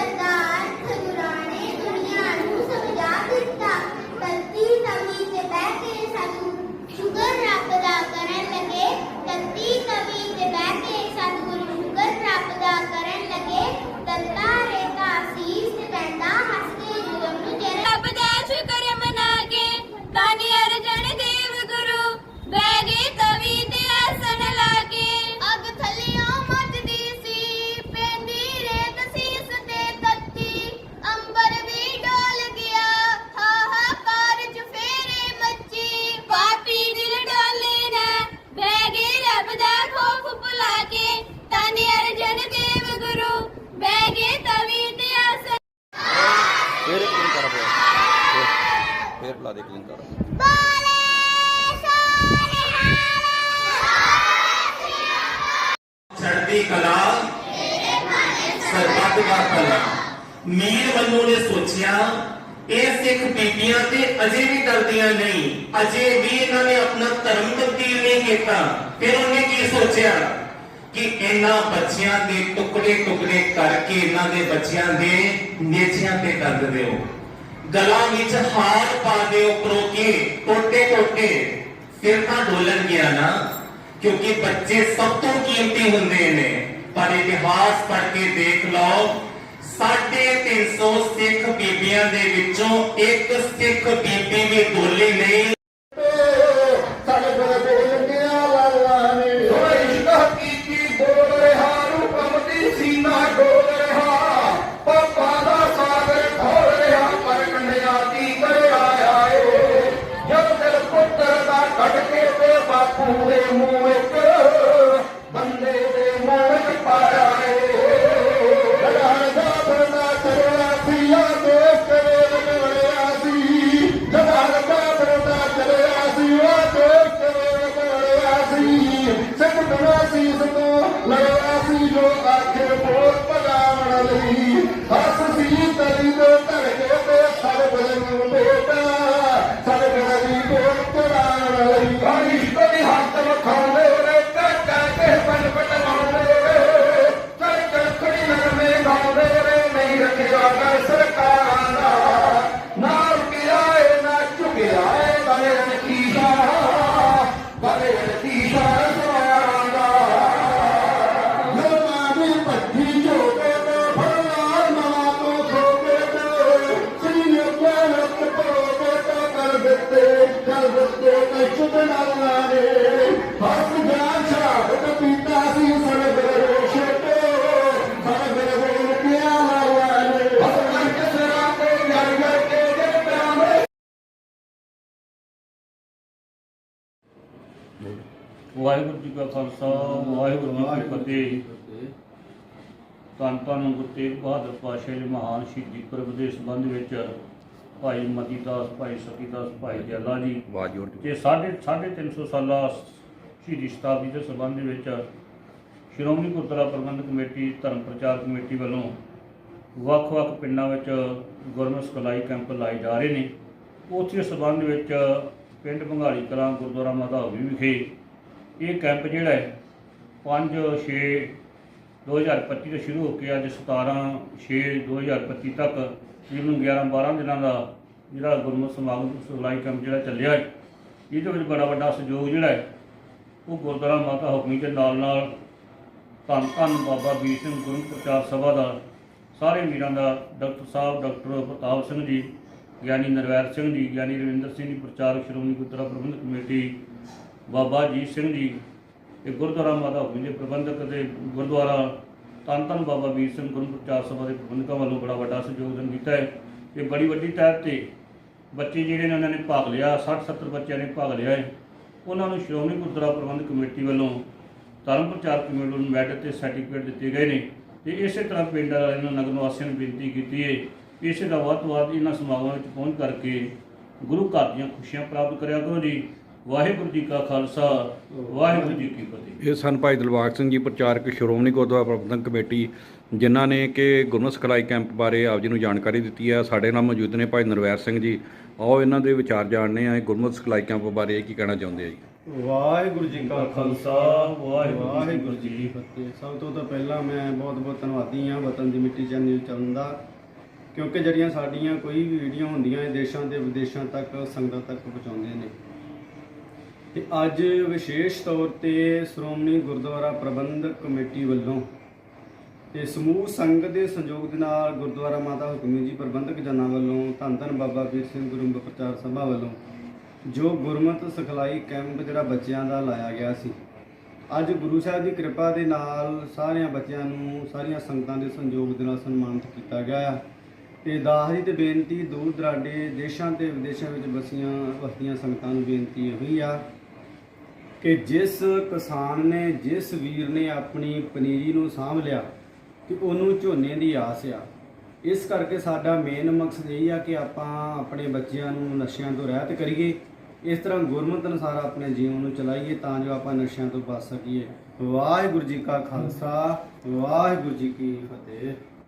真的。ਮੀਰ ਵੱਲੋਂ ਨੇ ਸੋਚਿਆ, ਇਹ ਸਿੱਖ ਬੀਬੀਆਂ ਤੇ ਅਜੇ ਵੀ ਡਰਦੀਆਂ ਨਹੀਂ, ਅਜੇ ਵੀ ਇਹਨਾਂ ਨੇ ਆਪਣਾ ਧਰਮ ਤਬਦੀਲ ਨਹੀਂ ਕੀਤਾ। ਫਿਰ ਉਹਨੇ ਕੀ ਸੋਚਿਆ? ਕਿ ਇਹਨਾਂ ਬੱਚਿਆਂ ਦੇ ਟੁਕੜੇ ਟੁਕੜੇ ਕਰਕੇ ਇਹਨਾਂ ਦੇ ਬੱਚਿਆਂ ਦੇ ਨੇਜਿਆਂ ਤੇ ਕਰ ਦਿਓ ਗਲਾਂ ਵਿੱਚ ਹਾਰ ਪਾ ਦਿਓ ਪਰੋਕੇ, ਟੋਟੇ ਟੋਟੇ। ਫਿਰ ਤਾਂ ਡੋਲਣ ਗਿਆ ਨਾ, ਕਿਉਂਕਿ ਬੱਚੇ ਸਭ ਤੋਂ ਕੀਮਤੀ ਹੁੰਦੇ ਨੇ। ਪਰ ਇਤਿਹਾਸ ਪੜ੍ਹ ਕੇ ਦੇਖ ਲਓ 350 ਸਿੱਖ ਬੀਬੀਆਂ ਦੇ ਵਿੱਚੋਂ ਇੱਕ ਸਿੱਖ ਬੀਬੀ ਵੀ ਬੋਲੀ ਨਹੀਂ ਸਿੱਖ ਬਣਾ ਸੀ ਲੜਿਆ ਸੀ ਜੋ ਆਖੇ ਬੋਲ ਭਗਾਵਣ ਲਈ ਹੱਸ ਸੀ ਤਲੀ ਦੇ ਧੜਕੇ ਤੇ ਸਰਬ ਨੂੰ ਬੇਟਾ ਸਰਬ ਦੀ ਬੋਲ ਚੜਾਉਣ ਲਈ ਕਾਹੀ ਕਦੀ ਹੱਥ ਵਖਾਉਂਦੇ ਵਾਹਿਗੁਰੂ ਜੀ ਕਾ ਖਾਲਸਾ ਵਾਹਿਗੁਰੂ ਜੀ ਕੀ ਫਤਿਹ। ਧੰਨ ਧੰਨ ਗੁਰੂ ਤੇਗ ਬਹਾਦਰ ਪਾਤਸ਼ਾਹ ਦੇ ਮਹਾਨ ਸ਼ਹੀਦੀ ਪੁਰਬ ਦੇ ਸੰਬੰਧ ਵਿੱਚ ਭਾਈ ਮਤੀ ਦਾਸ ਭਾਈ ਸਤੀ ਦਾਸ ਭਾਈ ਜੱਲਾ ਜੀ ਤੇ ਸਾਢੇ ਸਾਢੇ ਤਿੰਨ ਸੌ ਸਾਲਾ ਸ਼ਹੀਦੀ ਸ਼ਤਾਬਦੀ ਦੇ ਸੰਬੰਧ ਵਿੱਚ ਸ਼੍ਰੋਮਣੀ ਗੁਰਦੁਆਰਾ ਪ੍ਰਬੰਧਕ ਕਮੇਟੀ ਧਰਮ ਪ੍ਰਚਾਰ ਕਮੇਟੀ ਵੱਲੋਂ ਵੱਖ-ਵੱਖ ਪਿੰਡਾਂ ਵਿੱਚ ਗੁਰਮਤਿ ਸਿਖਲਾਈ ਕੈਂਪ ਲਾਏ ਜਾ ਰਹੇ ਨੇ। ਉਸੇ ਸੰਬੰਧ ਵਿੱਚ ਪਿੰਡ ਭੰਗਾਲੀ ਕਲਾਂ ਗੁਰਦੁਆਰਾ ਹੌਲੀ ਵਿਖੇ ਇਹ ਕੈਂਪ ਜਿਹੜਾ ਹੈ 5 6 2025 ਤੋਂ ਸ਼ੁਰੂ ਹੋ ਕੇ ਅੱਜ 17 6 2025 ਤੱਕ ਤਕਰੀਬਨ 11 12 ਦਿਨਾਂ ਦਾ ਜਿਹੜਾ ਗੁਰਮਤਿ ਸਮਾਗਮ ਸਿਖਲਾਈ ਕੈਂਪ ਜਿਹੜਾ ਚੱਲਿਆ ਹੈ। ਇਹਦੇ ਵਿੱਚ ਬੜਾ ਵੱਡਾ ਸਹਿਯੋਗ ਜਿਹੜਾ ਹੈ, ਉਹ ਗੁਰਦੁਆਰਾ ਮਾਤਾ ਹੁਕਮੀ ਦੇ ਨਾਲ ਨਾਲ ਧੰਨ ਧੰਨ ਬਾਬਾ ਵੀਰ ਸਿੰਘ ਗੁਰੂ ਪ੍ਰਚਾਰ ਸਭਾ ਦਾ, ਸਾਰੇ ਵੀਰਾਂ ਦਾ, ਡਾਕਟਰ ਸਾਹਿਬ, ਡਾਕਟਰ ਪ੍ਰਤਾਪ ਸਿੰਘ ਜੀ, ਗਿਆਨੀ ਨਰਵੈਰ ਸਿੰਘ ਜੀ, ਗਿਆਨੀ ਰਵਿੰਦਰ ਸਿੰਘ ਜੀ ਪ੍ਰਚਾਰਕ ਸ਼੍ਰੋਮਣੀ ਗੁਰਦੁਆਰਾ ਪ੍ਰਬੰਧਕ ਕਮੇਟੀ ਬਾਬਾ ਜੀਤ ਸਿੰਘ ਜੀ ਤੇ ਗੁਰਦੁਆਰਾ ਮਾਤਾ ਹੁਕਮੀ ਦੇ ਪ੍ਰਬੰਧਕ ਤੇ ਗੁਰਦੁਆਰਾ ਧੰਨ ਧੰਨ ਬਾਬਾ ਵੀਰ ਸਿੰਘ ਗੁਰੂ ਪ੍ਰਚਾਰ ਸਭਾ ਦੇ ਪ੍ਰਬੰਧਕਾਂ ਵੱਲੋਂ ਬੜਾ ਵੱਡਾ ਸਹਿਯੋਗਦਾਨ ਕੀਤਾ ਹੈ। ਤੇ ਬੜੀ ਵੱਡੀ ਤਹਿਤ ਤੇ ਬੱਚੇ ਜਿਹੜੇ ਨੇ, ਉਹਨਾਂ ਨੇ ਭਾਗ ਲਿਆ 60 70 ਬੱਚਿਆਂ ਨੇ ਭਾਗ ਲਿਆ ਹੈ। ਉਹਨਾਂ ਨੂੰ ਸ਼੍ਰੋਮਣੀ ਗੁਰਦੁਆਰਾ ਪ੍ਰਬੰਧਕ ਕਮੇਟੀ ਵੱਲੋਂ ਧਰਮ ਪ੍ਰਚਾਰ ਕਮੇਟੀ ਨੂੰ ਮੈਡਲ ਤੇ ਸਰਟੀਫਿਕੇਟ ਦਿੱਤੇ ਗਏ ਨੇ ਤੇ ਇਸੇ ਤਰ੍ਹਾਂ ਪਿੰਡ ਵਾਲਿਆਂ ਨੂੰ ਨਗਰ ਨਿਵਾਸੀਆਂ ਨੂੰ ਬੇਨਤੀ ਕੀਤੀ ਹੈ ਇਸੇ ਦਾ ਵੱਧ ਤੋਂ ਵੱਧ ਇਹਨਾਂ ਸਮਾਗਮਾਂ ਵਿੱਚ ਪਹੁੰਚ ਕਰਕੇ ਗੁਰੂ ਘਰ ਦੀਆਂ ਖੁਸ਼ੀਆਂ ਪ੍ਰਾਪਤ ਕਰਿਆ ਕਰੋ ਜੀ। ਵਾਹਿਗੁਰੂ ਜੀ ਕਾ ਖਾਲਸਾ ਵਾਹਿਗੁਰੂ ਜੀ ਕੀ ਫਤਿਹ। ਇਹ ਸਨ ਭਾਈ ਦਿਲਬਾਗ ਸਿੰਘ ਜੀ ਪ੍ਰਚਾਰਕ ਸ਼੍ਰੋਮਣੀ ਗੁਰਦੁਆਰਾ ਪ੍ਰਬੰਧਕ ਕਮੇਟੀ ਜਿਨ੍ਹਾਂ ਨੇ ਕਿ ਗੁਰਮਤਿ ਸਿਖਲਾਈ ਕੈਂਪ ਬਾਰੇ ਆਪ ਜੀ ਨੂੰ ਜਾਣਕਾਰੀ ਦਿੱਤੀ ਹੈ। ਸਾਡੇ ਨਾਲ ਮੌਜੂਦ ਨੇ ਭਾਈ ਨਰਵੈਰ ਸਿੰਘ ਜੀ। ਆਓ ਇਹਨਾਂ ਦੇ ਵਿਚਾਰ ਜਾਣਨੇ ਆ ਇਹ ਗੁਰਮਤਿ ਸਿਖਲਾਈ ਕੈਂਪ ਬਾਰੇ ਕੀ ਕਹਿਣਾ ਚਾਹੁੰਦੇ ਆ ਜੀ? ਵਾਹਿਗੁਰੂ ਜੀ ਕਾ ਖਾਲਸਾ ਵਾਹਿਗੁਰੂ ਜੀ ਕੀ ਵਾਹਿਗੁਰੂ ਜੀ ਕੀ ਫਤਿਹ। ਸਭ ਤੋਂ ਤਾਂ ਪਹਿਲਾਂ ਮੈਂ ਬਹੁਤ ਬਹੁਤ ਧੰਨਵਾਦੀ ਹਾਂ ਵਤਨ ਦੀ ਮਿੱਟੀ ਚੈਨਲ ਚੰਨ ਦਾ ਕਿਉਂਕਿ ਜਿਹੜੀਆਂ ਸਾਡੀਆਂ ਕੋਈ ਵੀ ਵੀਡੀਓ ਹੁੰਦੀਆਂ ਇਹ ਦੇਸ਼ਾਂ ਤੇ ਵਿਦੇਸ਼ਾਂ ਤੱਕ ਸੰਗਤਾਂ ਤੱਕ ਪਹੁੰਚਾਉਂਦੇ ਨੇ। ਤੇ ਅੱਜ ਵਿਸ਼ੇਸ਼ ਤੌਰ ਤੇ ਸ਼੍ਰੋਮਣੀ ਗੁਰਦੁਆਰਾ ਪ੍ਰਬੰਧਕ ਕਮੇਟੀ ਵੱਲੋਂ ਤੇ ਸਮੂਹ ਸੰਗਤ ਦੇ ਸੰਯੋਗ ਦੇ ਨਾਲ ਗੁਰਦੁਆਰਾ ਮਾਤਾ ਹੁਕਮੀ ਜੀ ਪ੍ਰਬੰਧਕ ਜਨਾਂ ਵੱਲੋਂ ਧੰਨ ਧੰਨ ਬਾਬਾ ਵੀਰ ਸਿੰਘ ਗੁਰੂ ਪ੍ਰਚਾਰ ਸਭਾ ਵੱਲੋਂ ਜੋ ਗੁਰਮਤਿ ਸਿਖਲਾਈ ਕੈਂਪ ਜਿਹੜਾ ਬੱਚਿਆਂ ਦਾ ਲਾਇਆ ਗਿਆ ਸੀ। ਅੱਜ ਗੁਰੂ ਸਾਹਿਬ ਦੀ ਕਿਰਪਾ ਦੇ ਨਾਲ ਸਾਰਿਆਂ ਬੱਚਿਆਂ ਨੂੰ ਸਾਰੀਆਂ ਸੰਗਤਾਂ ਦੇ ਸੰਯੋਗ ਦੇ ਨਾਲ ਸਨਮਾਨਿਤ ਕੀਤਾ ਗਿਆ ਆ। ਤੇ ਦਾਹਰੀ ਤੇ ਬੇਨਤੀ ਦੂਰ ਦਰਾਡੇ ਦੇਸ਼ਾਂ ਤੇ ਵਿਦੇਸ਼ਾਂ ਵਿੱਚ ਵਸੀਆਂ ਵਸਦੀਆਂ ਸੰਗਤਾਂ ਨੂੰ ਬੇਨਤੀ ਹੋਈ ਆ ਕਿ ਜਿਸ ਕਿਸਾਨ ਨੇ, ਜਿਸ ਵੀਰ ਨੇ ਆਪਣੀ ਪਨੀਰੀ ਨੂੰ ਸਾਂਭ ਲਿਆ ਕਿ ਉਹਨੂੰ ਝੋਨੇ ਦੀ ਆਸ ਆ। ਇਸ ਕਰਕੇ ਸਾਡਾ ਮੇਨ ਮਕਸਦ ਇਹ ਆ ਕਿ ਆਪਾਂ ਆਪਣੇ ਬੱਚਿਆਂ ਨੂੰ ਨਸ਼ਿਆਂ ਤੋਂ ਰਹਿਤ ਕਰੀਏ। ਇਸ ਤਰ੍ਹਾਂ ਗੁਰਮਤਿ ਅਨੁਸਾਰ ਆਪਣੇ ਜੀਵਨ ਨੂੰ ਚਲਾਈਏ ਤਾਂ ਜੋ ਆਪਾਂ ਨਸ਼ਿਆਂ ਤੋਂ ਬਚ ਸਕੀਏ। ਵਾਹਿਗੁਰੂ ਜੀ ਕਾ ਖਾਲਸਾ, ਵਾਹਿਗੁਰੂ ਜੀ ਕੀ ਫਤਿਹ।